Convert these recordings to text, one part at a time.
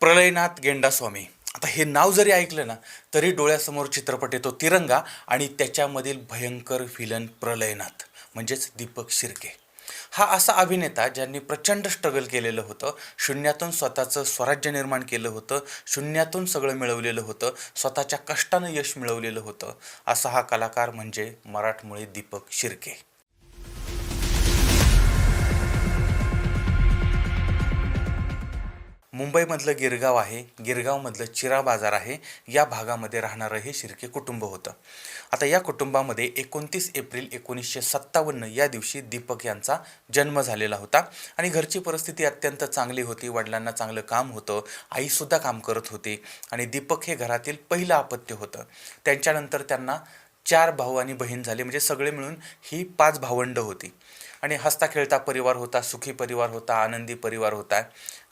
प्रलयनाथ गेंडास्वामी. आता हे नाव जरी ऐकलं ना तरी डोळ्यासमोर चित्रपट येतो तिरंगा आणि त्याच्यामधील भयंकर विलन प्रलयनाथ म्हणजेच दीपक शिर्के. हा असा अभिनेता ज्यांनी प्रचंड स्ट्रगल केलेलं होतं शून्यातून स्वतःचं स्वराज्य निर्माण केलं होतं शून्यातून सगळं मिळवलेलं होतं स्वतःच्या कष्टानं यश मिळवलेलं होतं असा हा कलाकार म्हणजे मराठमोळे दीपक शिर्के. मुंबईमधलं गिरगाव आहे गिरगावमधलं चिरा बाजार आहे या भागामध्ये राहणारं हे शिर्के कुटुंब होतं. आता या कुटुंबामध्ये एकोणतीस एप्रिल एकोणीसशे सत्तावन्न या दिवशी दीपक यांचा जन्म झालेला होता आणि घरची परिस्थिती अत्यंत चांगली होती वडिलांना चांगलं काम होतं आईसुद्धा काम करत होती आणि दीपक हे घरातील पहिलं अपत्य होतं. त्यांच्यानंतर त्यांना चार भाऊ आणि बहीण झाले म्हणजे सगळे मिळून ही पाच भावंडं होती. आणि हसता खेळता परिवार होता सुखी परिवार होता आनंदी परिवार होता.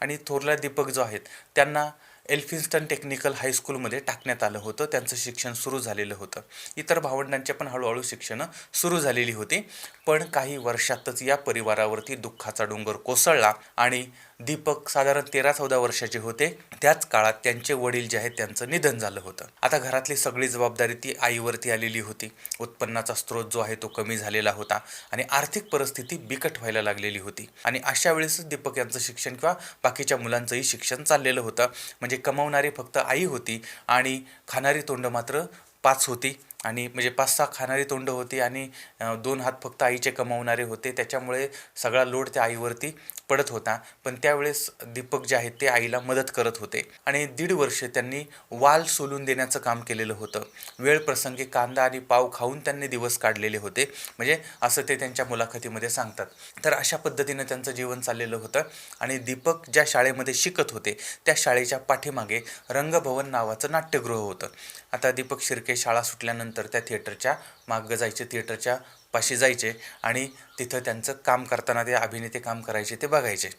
आणि थोरला दीपक जो आहेत त्यांना एल्फिन्स्टन टेक्निकल हायस्कूलमध्ये टाकण्यात आलं होतं. त्यांचं शिक्षण सुरू झालेलं होतं. इतर भावंडांचे पण हळूहळू शिक्षणं सुरू झालेली होती. पण काही वर्षातच या परिवारावरती दुःखाचा डोंगर कोसळला आणि दीपक साधारण तेरा चौदा वर्षाचे होते. त्याच काळात त्यांचे वडील जे आहेत त्यांचं निधन झालं होतं. आता घरातली सगळी जबाबदारी ती आईवरती आलेली होती. उत्पन्नाचा स्रोत जो आहे तो कमी झालेला होता आणि आर्थिक परिस्थिती बिकट व्हायला लागलेली होती. आणि अशा वेळेसच दीपक यांचं शिक्षण किंवा बाकीच्या मुलांचंही शिक्षण चाललेलं होतं. म्हणजे कमावणारी फक्त आई होती आणि खाणारी तोंड मात्र पाच होती. आणि म्हणजे पाच सहा खाणारी तोंड होती आणि दोन हात फक्त आईचे कमावणारे होते. त्याच्यामुळे सगळा लोड त्या आईवरती पडत होता. पण त्यावेळेस दीपक जे आहेत ते आईला मदत करत होते. आणि दीड वर्ष त्यांनी वाल सोलून देण्याचं काम केलेलं होतं. वेळ प्रसंगी कांदा आणि पाव खाऊन त्यांनी दिवस काढलेले होते. म्हणजे असं ते त्यांच्या मुलाखतीमध्ये सांगतात. तर अशा पद्धतीनं त्यांचं जीवन चाललेलं होतं. आणि दीपक ज्या शाळेमध्ये शिकत होते त्या शाळेच्या पाठीमागे रंगभवन नावाचं नाट्यगृह होतं. आता दीपक शिर्के शाळा सुटल्यानंतर त्या थिएटरच्या मागं जायचे थिएटरच्या पाशी जायचे आणि तिथं त्यांचं काम करताना ते अभिनेते काम करायचे ते बघायचे.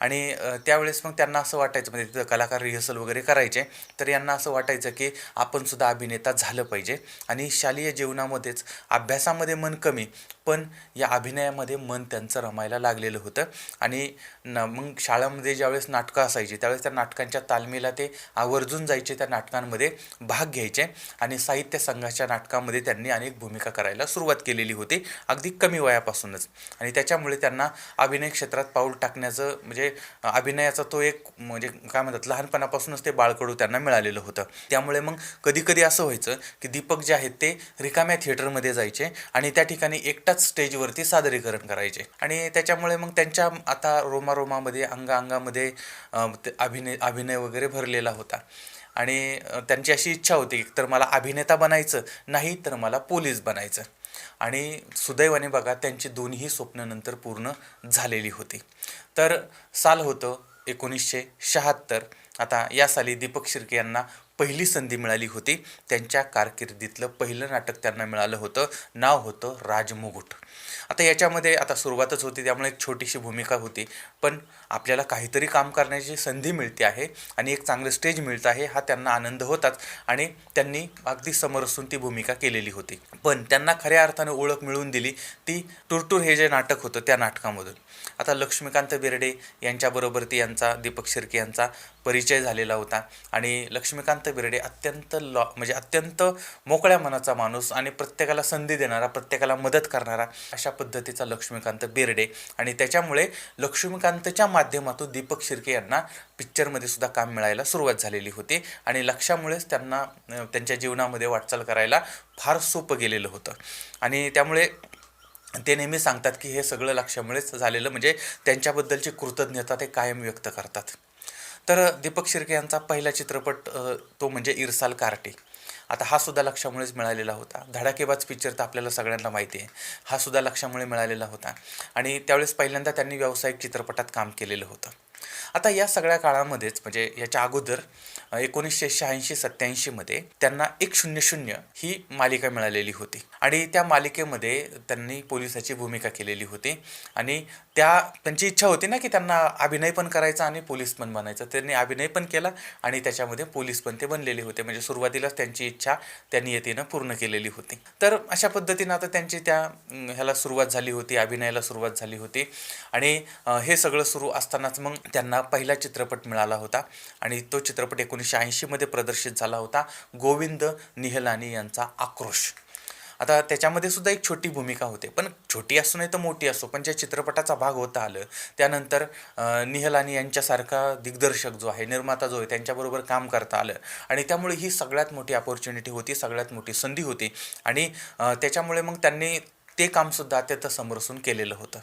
आणि त्यावेळेस मग त्यांना असं वाटायचं म्हणजे तिथं कलाकार रिहर्सल वगैरे करायचे तर यांना असं वाटायचं की आपण सुद्धा अभिनेता झालं पाहिजे. आणि शालेय जीवनामध्येच अभ्यासामध्ये मन कमी पण या अभिनयामध्ये मन त्यांचं रमायला लागलेलं होतं. आणि न मग शाळामध्ये ज्यावेळेस नाटकं असायची त्यावेळेस त्या नाटकांच्या तालमीला ते आवर्जून जायचे त्या नाटकांमध्ये भाग घ्यायचे. आणि साहित्य संघाच्या नाटकामध्ये त्यांनी अनेक भूमिका करायला सुरुवात केलेली होती अगदी कमी वयापासूनच. आणि त्याच्यामुळे त्यांना अभिनय क्षेत्रात पाऊल टाकण्याचं म्हणजे अभिनयाचा तो एक म्हणजे काय म्हणतात लहानपणापासूनच ते बाळकडू त्यांना मिळालेलं होतं. त्यामुळे मग कधी कधी असं व्हायचं की दीपक जे आहेत ते रिकाम्या थिएटरमध्ये जायचे आणि त्या ठिकाणी एकटाच स्टेजवरती सादरीकरण करायचे. आणि त्याच्यामुळे मग त्यांच्या आता रोमारोमामध्ये अंगाअंगामध्ये अभिनय अभिनय वगैरे भरलेला होता. आणि त्यांची अशी इच्छा होती की तर मला अभिनेता बनायचं नाही तर मला पोलीस बनायचं. आणि सुदैवाने बघा त्यांची दोन्ही स्वप्न नंतर पूर्ण झालेली होती. तर साल होतं एकोणीसशे शहात्तर. आता या साली दीपक शिर्के यांना पहिली संधी मिळाली होती. त्यांच्या कारकिर्दीतलं पहिलं नाटक त्यांना मिळालं होतं. नाव होतं राजमुगुट. आता याच्यामध्ये आता सुरुवातच होती त्यामुळे एक छोटीशी भूमिका होती. पण आपल्याला काहीतरी काम करण्याची संधी मिळते आहे आणि एक चांगलं स्टेज मिळतं आहे हा त्यांना आनंद होताच. आणि त्यांनी अगदी समरसून ती भूमिका केलेली होती. पण त्यांना खऱ्या अर्थानं ओळख मिळवून दिली. ती टुरटूर हे जे नाटक होतं त्या नाटकामधून. आता लक्ष्मीकांत बेर्डे यांच्याबरोबर ती यांचा दीपक शिर्के यांचा परिचय झालेला होता. आणि लक्ष्मीकांत बिर्डे अत्यंत लॉ म्हणजे अत्यंत मोकळ्या मनाचा माणूस आणि प्रत्येकाला संधी देणारा प्रत्येकाला मदत करणारा अशा पद्धतीचा लक्ष्मीकांत बिर्डे. आणि त्याच्यामुळे लक्ष्मीकांतच्या माध्यमातून दीपक शिर्के यांना पिक्चरमध्ये सुद्धा काम मिळायला सुरुवात झालेली होती. आणि लक्षामुळेच त्यांना त्यांच्या जीवनामध्ये वाटचाल करायला फार सोपं गेलेलं होतं. आणि त्यामुळे ते नेहमी सांगतात की हे सगळं लक्षामुळेच झालेलं म्हणजे त्यांच्याबद्दलची कृतज्ञता ते कायम व्यक्त करतात. तर दीपक शिर्के यांचा पहिला चित्रपट तो म्हणजे इरसाल कार्टे. आता हा सुद्धा लक्षामुळेच मिळालेला होता. धडाकेबाज पिक्चर तर आपल्याला सगळ्यांना माहिती आहे. हा सुद्धा लक्षामुळे मिळालेला होता. आणि त्यावेळेस पहिल्यांदा त्यांनी व्यावसायिक चित्रपटात काम केलेलं होतं. आता या सगळ्या काळामध्येच म्हणजे याच्या अगोदर एकोणीसशे शहाऐंशी सत्याऐंशीमध्ये त्यांना एक शून्य शून्य ही मालिका मिळालेली होती. आणि त्या मालिकेमध्ये त्यांनी पोलिसाची भूमिका केलेली होती. आणि त्या त्यांची इच्छा होती ना की त्यांना अभिनय पण करायचा आणि पोलीस पण बनायचं. त्यांनी अभिनय पण केला आणि त्याच्यामध्ये पोलीस पण ते बनलेले होते. म्हणजे सुरुवातीलाच त्यांची इच्छा त्या नियतीनं पूर्ण केलेली होती. तर अशा पद्धतीनं आता त्यांची त्या ह्याला सुरुवात झाली होती अभिनयाला सुरुवात झाली होती. आणि हे सगळं सुरू असतानाच मग त्यांना पहिला चित्रपट मिळाला होता. आणि तो चित्रपट एकोणीसशे ऐंशीमध्ये प्रदर्शित झाला होता गोविंद निहलानी यांचा आक्रोश. आता त्याच्यामध्ये सुद्धा एक छोटी भूमिका होते. पण छोटी असो नाही तर मोठी असो पण ज्या चित्रपटाचा भाग होता आलं त्यानंतर निहलानी यांच्यासारखा दिग्दर्शक जो आहे निर्माता जो आहे त्यांच्याबरोबर काम करता आलं. आणि त्यामुळे ही सगळ्यात मोठी अपॉर्च्युनिटी होती सगळ्यात मोठी संधी होती. आणि त्याच्यामुळे मग त्यांनी ते कामसुद्धा अत्यंत समरसून केलेलं होतं.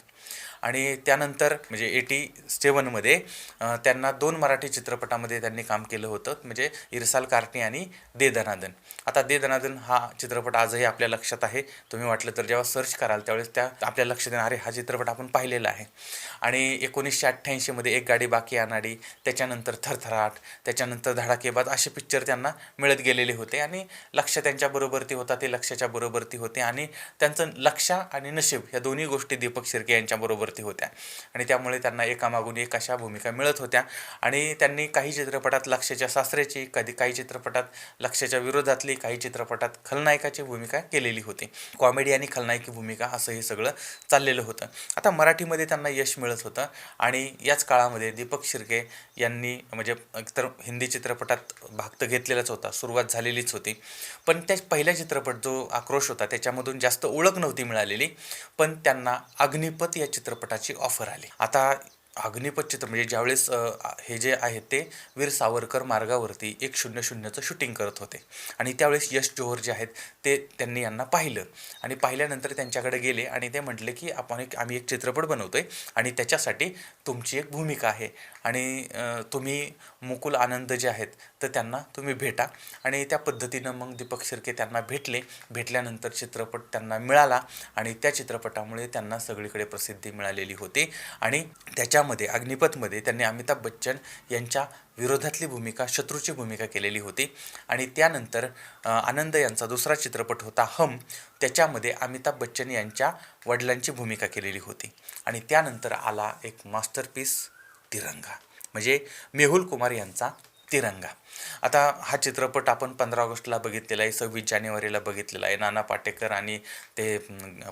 आणि त्यानंतर म्हणजे एटी सेवनमध्ये त्यांना दोन मराठी चित्रपटामध्ये त्यांनी काम केलं होतं म्हणजे इरसाल कार्टी आणि दे दनादन आता दे दनादन हा चित्रपट आजही आपल्या लक्षात आहे. तुम्ही वाटलं तर जेव्हा सर्च कराल त्यावेळेस त्या आपल्या लक्षात येणार अरे हा चित्रपट आपण पाहिलेला आहे. आणि एकोणीसशे अठ्ठ्याऐंशीमध्ये एक गाडी बाकी आणाडी त्याच्यानंतर थरथराट त्याच्यानंतर धडाकेबाज असे पिक्चर त्यांना मिळत गेलेले होते. आणि लक्ष त्यांच्याबरोबरती होता ते लक्षाच्या बरोबरती होते. आणि त्यांचं लक्ष आणि नशीब ह्या दोन्ही गोष्टी दीपक शिर्के यांच्याबरोबरती होत्या. आणि त्यामुळे त्यांना एकामागून एक अशा भूमिका मिळत होत्या. आणि त्यांनी काही चित्रपटात लक्षच्या सासऱ्याची कधी काही चित्रपटात लक्षच्या विरोधातली काही चित्रपटात खलनायकाची भूमिका केलेली होती. कॉमेडी आणि खलनायकी भूमिका असं हे सगळं चाललेलं होतं. आता मराठीमध्ये त्यांना यश मिळत होतं. आणि याच काळामध्ये दीपक शिर्के यांनी म्हणजे तर हिंदी चित्रपटात भाग तर घेतलेलाच होता. सुरुवात झालेलीच होती. पण त्या पहिला चित्रपट जो आक्रोश होता त्याच्यामधून जास्त ओळख नव्हती मिळालेली. पण त्यांना अग्निपथ या चित्रपट चित्रपटाची ऑफर आली. आता अग्निपथ चित्र म्हणजे ज्यावेळेस हे जे आहेत ते वीर सावरकर मार्गावरती एक शून्य शून्यचं शूटिंग करत होते. आणि त्यावेळेस यश जोहर जे आहेत ते त्यांनी यांना पाहिलं. आणि पाहिल्यानंतर त्यांच्याकडे गेले आणि ते म्हटले की आपण एक आम्ही एक चित्रपट बनवतो आहे आणि त्याच्यासाठी तुमची एक भूमिका आहे. आणि तुम्ही मुकुल आनंद जे आहेत तर त्यांना तुम्ही भेटा. आणि त्या पद्धतीनं मग दीपक शिर्के त्यांना भेटले. भेटल्यानंतर चित्रपट त्यांना मिळाला आणि त्या चित्रपटामुळे त्यांना सगळीकडे प्रसिद्धी मिळालेली होती. आणि त्याच्यामध्ये अग्निपथमध्ये त्यांनी अमिताभ बच्चन यांच्या विरोधातली भूमिका शत्रूची भूमिका केलेली होती. आणि त्यानंतर आनंद यांचा दुसरा चित्रपट होता हम त्याच्यामध्ये अमिताभ बच्चन यांच्या वडिलांची भूमिका केलेली होती. आणि त्यानंतर आला एक मास्टरपीस तिरंगा. म्हणजे मेहुल कुमार यांचा तिरंगा. आता हा चित्रपट आपण पंधरा ऑगस्टला बघितलेला आहे सव्वीस जानेवारीला बघितलेला आहे. नाना पाटेकर आणि ते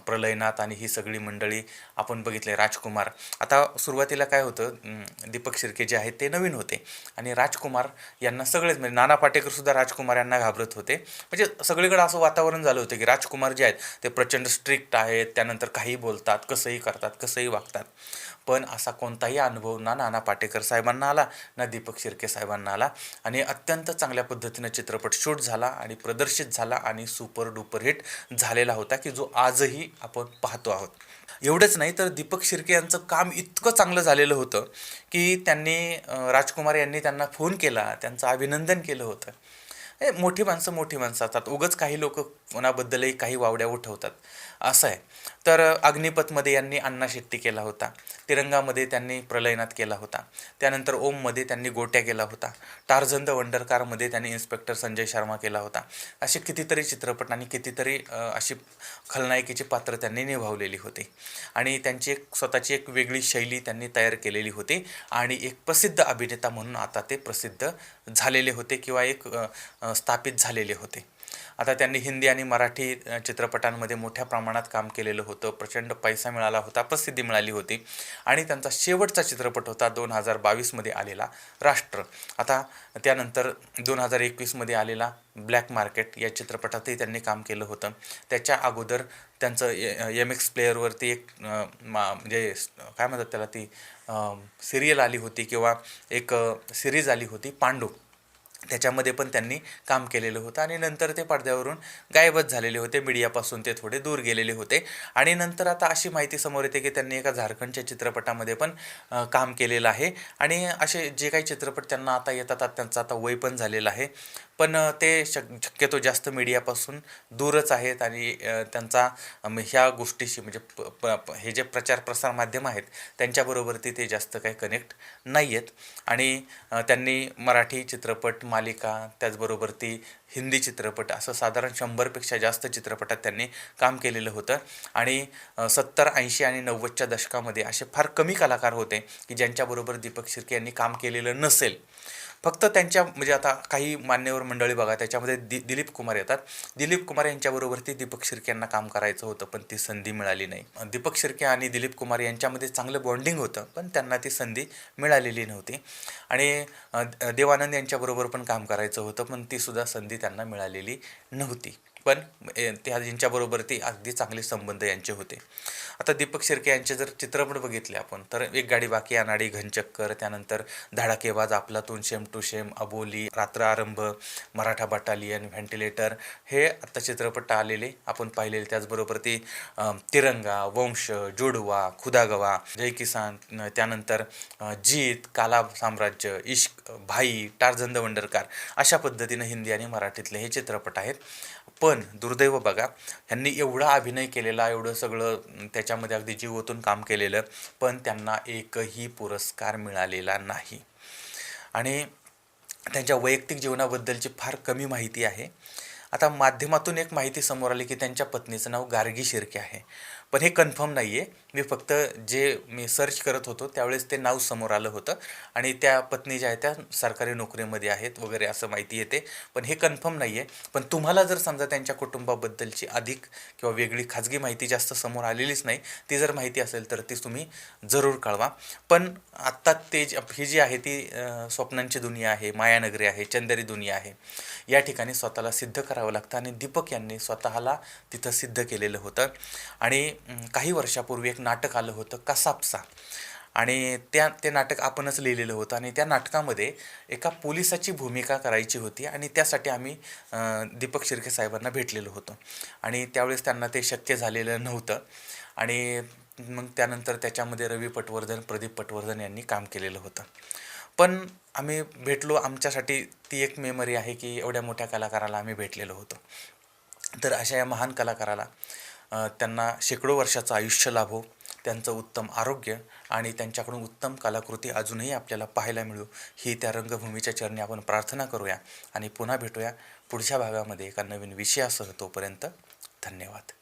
प्रलयनाथ आणि ही सगळी मंडळी आपण बघितले राजकुमार. आता सुरुवातीला काय होतं दीपक शिर्के जे आहेत ते नवीन होते आणि राजकुमार यांना सगळेच म्हणजे नाना पाटेकरसुद्धा राजकुमार यांना घाबरत होते. म्हणजे सगळीकडे असं वातावरण झालं होतं की राजकुमार जे आहेत ते प्रचंड स्ट्रिक्ट आहेत त्यानंतर काही बोलतात कसंही करतात कसंही वागतात. पण असा कोणताही अनुभव ना नाना पाटेकर साहेबांना आला ना दीपक शिर्के साहेबांना आला. आणि अत्यंत चांगल्या पद्धतीनं चित्रपट शूट झाला आणि प्रदर्शित झाला आणि सुपर डुपर हिट झालेला होता की जो आजही आपण पाहतो आहोत. एवढंच नाही तर दीपक शिर्के यांचं काम इतकं चांगलं झालेलं होतं की त्यांनी राजकुमार यांनी त्यांना फोन केला त्यांचं अभिनंदन केलं होतं. ए मोठी माणसं मोठी माणसं असतात. उगच काही लोक कोणाबद्दलही काही वावड्या उठवतात. असं आहे. तर अग्निपथमध्ये यांनी अण्णा शेट्टी केला होता. तिरंगामध्ये त्यांनी प्रलयनाथ केला होता. त्यानंतर ओममध्ये त्यांनी गोट्या केला होता. टारझन द वंडरकारमध्ये त्यांनी इन्स्पेक्टर संजय शर्मा केला होता. असे कितीतरी चित्रपट आणि कितीतरी अशी खलनायकीची पात्र त्यांनी निभावलेली होती. आणि त्यांची एक स्वतःची एक वेगळी शैली त्यांनी तयार केलेली होती. आणि एक प्रसिद्ध अभिनेता म्हणून आता ते प्रसिद्ध झालेले होते किंवा एक स्थापित झालेले होते. आता त्यांनी हिंदी आणि मराठी चित्रपटांमध्ये मोठ्या प्रमाणात काम केलेलं होतं. प्रचंड पैसा मिळाला होता प्रसिद्धी मिळाली होती. आणि त्यांचा शेवटचा चित्रपट होता दोन हजार बावीसमध्ये आलेला राष्ट्र. आता त्यानंतर दोन हजार एकवीसमध्ये आलेला ब्लॅक मार्केट या चित्रपटातही त्यांनी काम केलं होतं. त्याच्या अगोदर त्यांचं एम एक्स प्लेअरवरती एक मा म्हणजे काय म्हणतात त्याला ती सिरियल आली होती किंवा एक सिरीज आली होती पांडू. त्याच्यामध्ये पण त्यांनी काम केलेलं होतं. आणि नंतर ते पडद्यावरून गायबच झालेले होते. मीडियापासून ते थोडे दूर गेलेले होते. आणि नंतर आता अशी माहिती समोर येते की त्यांनी एका झारखंडच्या चित्रपटामध्ये पण काम केलेलं आहे. आणि असे जे काही चित्रपट त्यांना आता येतात आता त्यांचं आता वय पण झालेलं आहे. पण ते शक शक्यतो जास्त मीडियापासून दूरच आहेत आणि त्यांचा ह्या गोष्टीशी म्हणजे प- प- प- हे जे प्रचार प्रसार माध्यम आहेत त्यांच्याबरोबरती ते जास्त काही कनेक्ट नाही आहेत आणि त्यांनी मराठी चित्रपट मालिका त्याचबरोबर ती हिंदी चित्रपट असं साधारण शंभरपेक्षा जास्त चित्रपटात त्यांनी काम केलेलं होतं. आणि सत्तर ऐंशी आणि नव्वदच्या दशकामध्ये असे फार कमी कलाकार होते की ज्यांच्याबरोबर दीपक शिर्के यांनी काम केलेलं नसेल. फक्त त्यांच्या म्हणजे आता काही मान्यवर मंडळी बघा त्याच्यामध्ये दि दिलीप कुमार येतात. दिलीप कुमार यांच्याबरोबरती दीपक शिर्के यांना काम करायचं होतं पण ती संधी मिळाली नाही. दीपक शिर्के आणि दिलीप कुमार यांच्यामध्ये चांगलं बॉन्डिंग होतं पण त्यांना ती संधी मिळालेली नव्हती. आणि द- देवानंद यांच्याबरोबर पण काम करायचं होतं पण ती सुद्धा संधी त्यांना मिळालेली नव्हती. पण ए, त्या यांच्याबरोबर ती अगदी चांगले संबंध यांचे होते. आता दीपक शिर्के यांचे जर चित्रपट बघितले आपण तर एक गाडी बाकी अनाडी घनचक्कर त्यानंतर Dhadakebaaz आपलातून same to same Aboli Ratra Aarambh Maratha battalion ventilator हे आत्ता चित्रपट आलेले आपण पाहिलेले. त्याचबरोबर ती तिरंगा वंश जुडवा खुदागवा जय किसान त्यानंतर जीत काला साम्राज्य इश्क भाई टार्झन द वंडरकार अशा पद्धतीनं हिंदी आणि मराठीतले हे चित्रपट आहेत. पण दुर्दैव बघा ह्यांनी एवढा अभिनय केलेला एवढं सगळं त्याच्यामध्ये अगदी जीव ओतून काम केलेलं पण त्यांना एकही पुरस्कार मिळालेला नाही. आणि त्यांच्या वैयक्तिक जीवनाबद्दलची फार कमी माहिती आहे. आता माध्यमातून एक माहिती समोर आली की त्यांच्या पत्नीचं नाव गार्गी शिर्के आहे. पण हे कन्फर्म नाही आहे मी फक्त जे मी सर्च करत होतो त्यावेळेस ते नाव समोर आलं होतं. आणि त्या पत्नी ज्या आहेत त्या सरकारी नोकरीमध्ये आहेत वगैरे असं माहिती येते. पण हे कन्फर्म नाही आहे पण तुम्हाला जर समजा त्यांच्या कुटुंबाबद्दलची अधिक किंवा वेगळी खाजगी माहिती जास्त समोर आलेलीच नाही ती जर माहिती असेल तर ती तुम्ही जरूर कळवा. पण आत्ता ते जे- ही जी आहे ती स्वप्नांची दुनिया आहे मायानगरी आहे चंदेरी दुनिया आहे. या ठिकाणी स्वतःला सिद्ध करावं लागतं आणि दीपक यांनी स्वतःला तिथं सिद्ध केलेलं होतं. आणि काही वर्षापूर्वी एक नाटक आलं होतं कसापसा. आणि त्या ते नाटक आपणच लिहिलेलं होतं आणि त्या नाटकामध्ये एका पोलिसाची भूमिका करायची होती आणि त्यासाठी आम्ही दीपक शिर्के साहेबांना भेटलेलो होतो. आणि त्यावेळेस त्यांना ते शक्य झालेलं नव्हतं. आणि मग त्यानंतर त्याच्यामध्ये रवी पटवर्धन प्रदीप पटवर्धन यांनी काम केलेलं होतं. पण आम्ही भेटलो आमच्यासाठी ती एक मेमरी आहे की एवढ्या मोठ्या कलाकाराला आम्ही भेटलेलो होतो. तर अशा या महान कलाकाराला त्यांना शेकडो वर्षाचं आयुष्य लाभो त्यांचं उत्तम आरोग्य आणि त्यांच्याकडून उत्तम कलाकृती अजूनही आपल्याला पाहायला मिळू. ही त्या रंगभूमीच्या चरणी आपण प्रार्थना करूया आणि पुन्हा भेटूया पुढच्या भागामध्ये एका नवीन विषयासह तोपर्यंत धन्यवाद.